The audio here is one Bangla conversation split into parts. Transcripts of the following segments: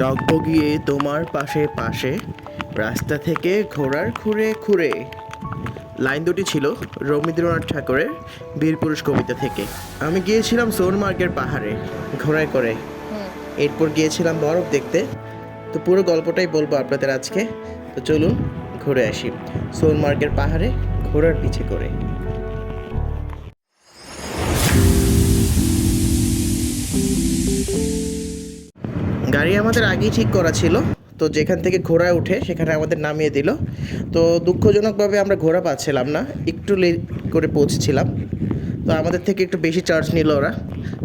টকবগিয়ে তোমার পাশে পাশে রাস্তা থেকে ঘোড়ার খুঁড়ে খুঁড়ে। লাইন দুটি ছিল রবীন্দ্রনাথ ঠাকুরের বীরপুরুষ কবিতা থেকে। আমি গিয়েছিলাম সোনমার্গের পাহাড়ে ঘোড়ায় করে। এরপর গিয়েছিলাম বরফ দেখতে। তো পুরো গল্পটাই বলব আপনাদের আজকে। তো চলুন ঘুরে আসি। সোনমার্গের পাহাড়ে ঘোড়ার পিছে করে। গাড়ি আমাদের আগেই ঠিক করা ছিল। তো যেখান থেকে ঘোড়া উঠে সেখানে আমাদের নামিয়ে দিল। তো দুঃখজনকভাবে আমরা ঘোড়া পাচ্ছিলাম না। একটু লেট করে পৌঁছেছিলাম। তো আমাদের থেকে একটু বেশি চার্জ নিল ওরা।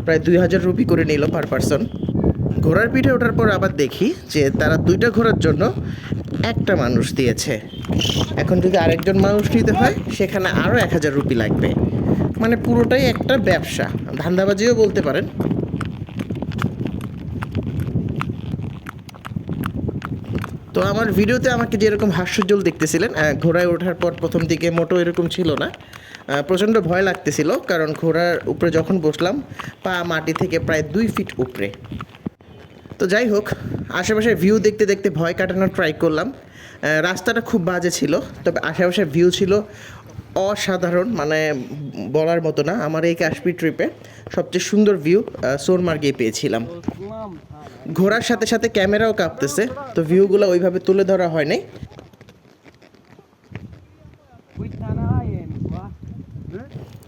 প্রায় দুই হাজার রুপি করে নিল পার পারসন ঘোড়ার পিঠে ওঠার পর আবার দেখি যে তারা দুইটা ঘোড়ার জন্য একটা মানুষ দিয়েছে। এখন যদি আরেকজন মানুষ নিতে হয়, সেখানে আরও এক হাজার রুপি লাগবে। মানে পুরোটাই একটা ব্যবসা। ধান্দাবাজিও বলতে পারেন। তো আমার ভিডিওতে আমাকে যেরকম হাস্যজ্জ্বল দেখতেছিলেন ঘোড়ায় ওঠার পর প্রথম দিকে মোটো এরকম ছিল না। প্রচণ্ড ভয় লাগতেছিল, কারণ ঘোড়ার উপরে যখন বসলাম, পা মাটি থেকে প্রায় দুই ফিট উপরে। তো যাই হোক, আশেপাশের ভিউ দেখতে দেখতে ভয় কাটানোর ট্রাই করলাম। রাস্তাটা খুব বাজে ছিল, তবে আশেপাশের ভিউ ছিল অসাধারণ মানে বলার মতো না। আমার এই কাশ্মীর ট্রিপে সবচেয়ে সুন্দর ভিউ সোনমার্গেই পেয়েছিলাম। ঘোরার সাথে সাথে ক্যামেরাও কাঁপতেছে, তো ভিউগুলো ওইভাবে তুলে ধরা হয় নাই।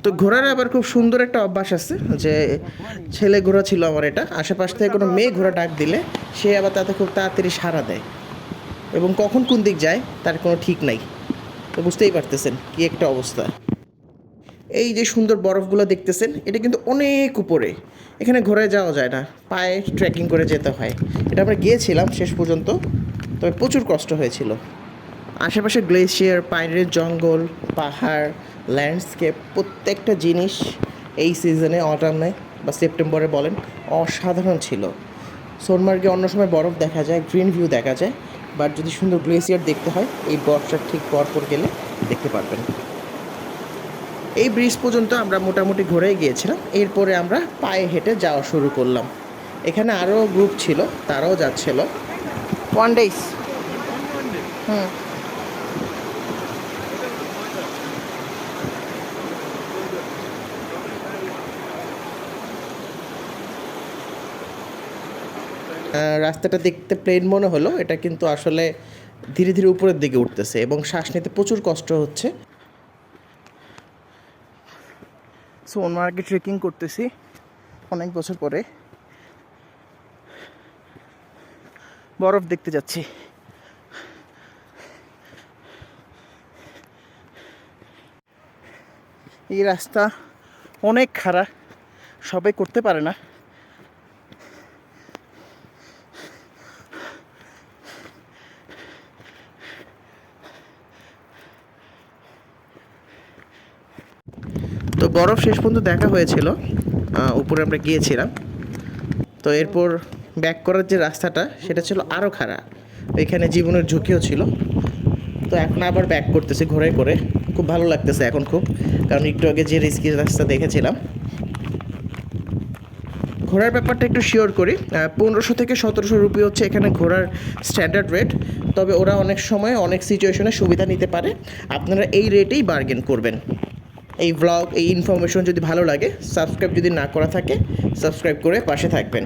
তো ঘোড়ার আবার খুব সুন্দর একটা অভ্যাস আছে, যে ছেলে ঘোরা ছিল আমার এটা। আশেপাশ থেকে কোনো মেয়ে ঘোড়া ডাক দিলে, সে আবার তাতে খুব তাড়াতাড়ি সাড়া দেয়। এবং কখন কোন দিক যায়, তার কোনো ঠিক নাই। তো বুঝতেই পারতেছেন কি একটা অবস্থা। এই যে সুন্দর বরফগুলো দেখতেছেন, এটা কিন্তু অনেক উপরে। এখানে ঘোরায় যাওয়া যায় না, পায়ে ট্রেকিং করে যেতে হয়। এটা আমরা গিয়েছিলাম শেষ পর্যন্ত, তবে প্রচুর কষ্ট হয়েছিল। আশেপাশে গ্লেশিয়ার পাইনের জঙ্গল, পাহাড় ল্যান্ডস্কেপ প্রত্যেকটা জিনিস এই সিজনে অটামে বা সেপ্টেম্বরে বলেন, অসাধারণ ছিল। সোনমার্গে অন্য সময় বরফ দেখা যায় গ্রিন ভিউ দেখা যায়। বাট যদি সুন্দর গ্লেসিয়ার দেখতে হয় এই বর্ষার ঠিক পরপর গেলে দেখতে পারবেন। এই ব্রিজ পর্যন্ত আমরা মোটামুটি ঘুরে গিয়েছিলাম। এরপরে আমরা পায়ে হেঁটে যাওয়া শুরু করলাম। এখানে আরও গ্রুপ ছিল তারাও যাচ্ছিল। One days hmm. রাস্তাটা দেখতে প্লেন মনে হলো। এটা কিন্তু আসলে ধীরে ধীরে উপরের দিকে উঠতেছে এবং শ্বাস নিতে প্রচুর কষ্ট হচ্ছে। সোনমার্গে ট্রেকিং করতেছি অনেক বছর পরে। বরফ দেখতে যাচ্ছি। এই রাস্তা অনেক খারাপ, সবাই করতে পারে না। বরফ শেষ পর্যন্ত দেখা হয়েছিল উপরে আমরা গিয়েছিলাম। তো এরপর ব্যাক করার যে রাস্তাটা, সেটা ছিল আরও খারাপ। এখানে জীবনের ঝুঁকিও ছিল। তো এখন আবার ব্যাক করতেছি ঘোরে করে। খুব ভালো লাগতেছে এখন খুব, কারণ একটু আগে যে রিস্কি রাস্তা দেখেছিলাম। ঘোরার ব্যাপারটা একটু শিওর করি। পনেরোশো থেকে সতেরোশো রুপি হচ্ছে এখানে ঘোরার স্ট্যান্ডার্ড রেট তবে ওরা অনেক সময় অনেক সিচুয়েশনে সুবিধা নিতে পারে। আপনারা এই রেটেই বার্গেন করবেন। এই ব্লগ এই ইনফরমেশন যদি ভালো লাগে সাবস্ক্রাইব যদি না করা থাকে সাবস্ক্রাইব করে পাশে থাকবেন।